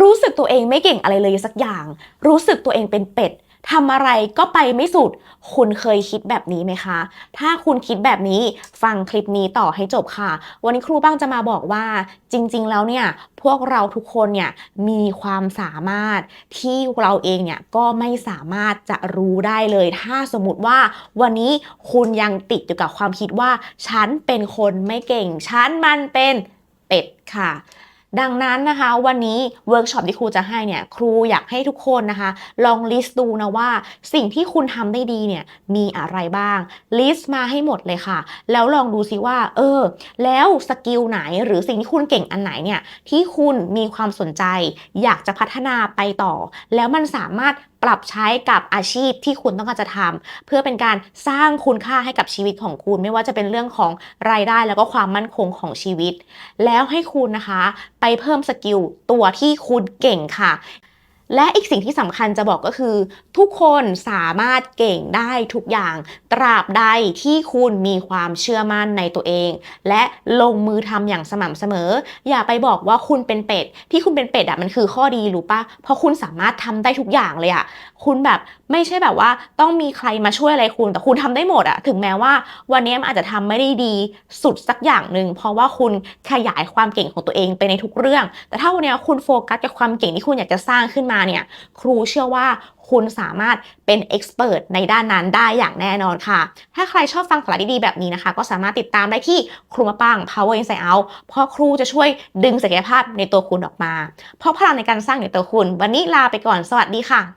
รู้สึกตัวเองไม่เก่งอะไรเลยสักอย่าง รู้สึกตัวเองเป็นเป็ดทำอะไรก็ไปไม่สุด คุณเคยคิดแบบนี้ไหมคะ ถ้าคุณคิดแบบนี้ ฟังคลิปนี้ต่อให้จบค่ะ วันนี้ครูบ้างจะมาบอกว่า จริง ๆ แล้วเนี่ย พวกเราทุกคนเนี่ยมีความสามารถที่เราเองเนี่ยก็ไม่สามารถจะรู้ได้เลย ถ้าสมมติว่าวันนี้คุณยังติดอยู่กับความคิดว่า ฉันเป็นคนไม่เก่ง ฉันมันเป็นเป็ดค่ะ ดังนั้นนะคะวันนี้เวิร์กช็อปที่ครูจะให้เนี่ยครูอยากให้ทุกคนนะคะ ลองลิสต์ดูนะว่า สิ่งที่คุณทำได้ดีเนี่ยมีอะไรบ้างลิสต์มาให้หมดเลยค่ะ แล้วลองดูซิว่า เออ แล้วสกิลไหนหรือสิ่งที่คุณเก่งอันไหนเนี่ยที่คุณมีความสนใจ อยากจะพัฒนาไปต่อ แล้วมันสามารถ ปรับใช้กับอาชีพที่คุณต้องการจะทำเพื่อเป็นการสร้างคุณค่าให้กับชีวิตของคุณ ไม่ว่าจะเป็นเรื่องของรายได้แล้วก็ความมั่นคงของชีวิต แล้วให้คุณนะคะ ไปเพิ่มสกิลตัวที่คุณเก่งค่ะ และอีกสิ่งที่สำคัญจะบอกก็คือ ทุกคนสามารถเก่งได้ทุกอย่าง ตราบใดที่คุณมีความเชื่อมั่นในตัวเอง และลงมือทำอย่างสม่ำเสมอ อย่าไปบอกว่าคุณเป็นเป็ด ที่คุณเป็นเป็ดอะมันคือข้อดีรู้ปะเพราะคุณสามารถทำได้ทุกอย่างเลยอะคุณแบบไม่ใช่แบบว่าต้องมีใครมาช่วยอะไรคุณแต่คุณทำได้หมดอะถึงแม้ว่า วันนี้มันอาจจะทำไม่ได้ดีสุดสักอย่างหนึ่งเพราะว่าคุณขยายความเก่งของตัวเองไปในทุกเรื่อง แต่ถ้าวันนี้คุณโฟกัสกับความเก่งที่คุณอยากจะสร้างขึ้นมาเนี่ยครูเชื่อว่าคุณสามารถเป็นเอ็กซ์เพรสในด้านนั้นได้อย่างแน่นอนค่ะ ถ้าใครชอบฟังสาระดีๆแบบนี้นะคะ ก็สามารถติดตามได้ที่ครูมะปัง Power Inside Out เพราะครูจะช่วยดึงศักยภาพในตัวคุณออกมา เพราะพลังในการสร้างในตัวคุณ วันนี้ลาไปก่อนสวัสดีค่ะ